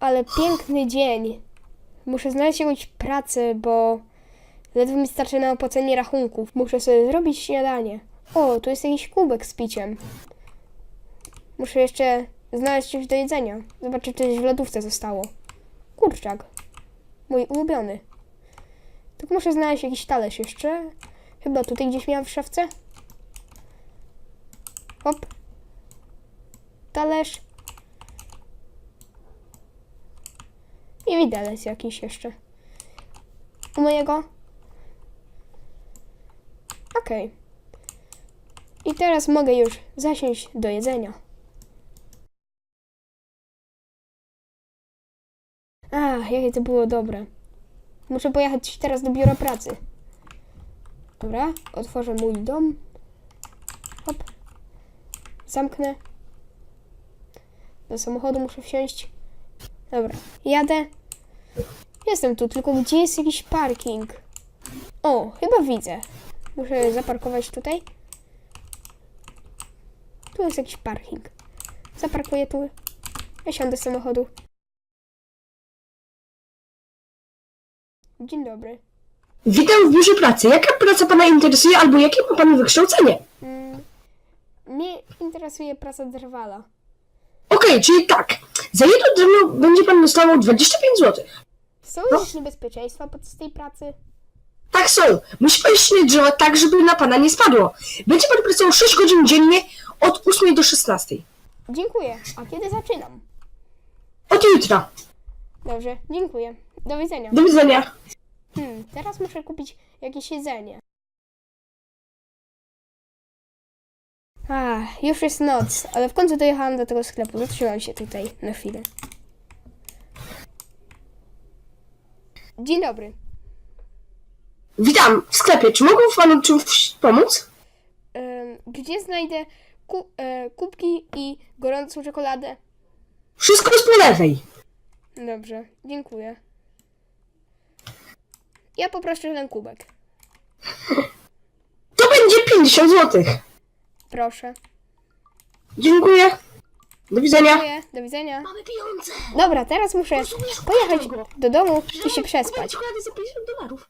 Ale piękny dzień. Muszę znaleźć jakąś pracę, bo ledwo mi starczy na opłacenie rachunków. Muszę sobie zrobić śniadanie. O, tu jest jakiś kubek z piciem. Muszę jeszcze znaleźć coś do jedzenia. Zobaczyć, czy coś w lodówce zostało. Kurczak. Mój ulubiony. Tylko muszę znaleźć jakiś talerz jeszcze. Chyba tutaj gdzieś miałam w szafce. Hop. Talerz. I widelec jakiś jeszcze. U mojego. Okej. I teraz mogę już zasiąść do jedzenia. Ach, jakie to było dobre. Muszę pojechać teraz do biura pracy. Dobra, otworzę mój dom. Hop. Zamknę. Do samochodu muszę wsiąść. Dobra, jadę. Jestem tu, tylko gdzie jest jakiś parking? O, chyba widzę. Muszę zaparkować tutaj. Tu jest jakiś parking. Zaparkuję tu. Ja siądę z samochodu. Dzień dobry. Witam w biurze pracy. Jaka praca pana interesuje albo jakie ma pan wykształcenie? Mm, mnie interesuje praca drwala. Okej, czyli tak. Za jedno drewno będzie pan dostawał 25 zł. Są No. jakieś niebezpieczeństwa podczas tej pracy? Tak są. Musi pan ścinać drzewa tak, żeby na pana nie spadło. Będzie pan pracował 6 godzin dziennie od 8 do 16. Dziękuję. A kiedy zaczynam? Od jutra. Dobrze, dziękuję. Do widzenia. Do widzenia. Hmm, teraz muszę kupić jakieś jedzenie. Ach, już jest noc, ale w końcu dojechałam do tego sklepu. Zatrzymam się tutaj na chwilę. Dzień dobry. Witam w sklepie. Czy mogę panu czymś pomóc? Em, gdzie znajdę ku, e, kubki i gorącą czekoladę? Wszystko jest po lewej. Dobrze, dziękuję. Ja poproszę ten kubek. To będzie 50 zł. Proszę. Dziękuję. Do widzenia. Dziękuję. Do widzenia. Mamy pieniądze. Dobra, teraz muszę pojechać do domu i się przespać. Czekolady za 50 dolarów.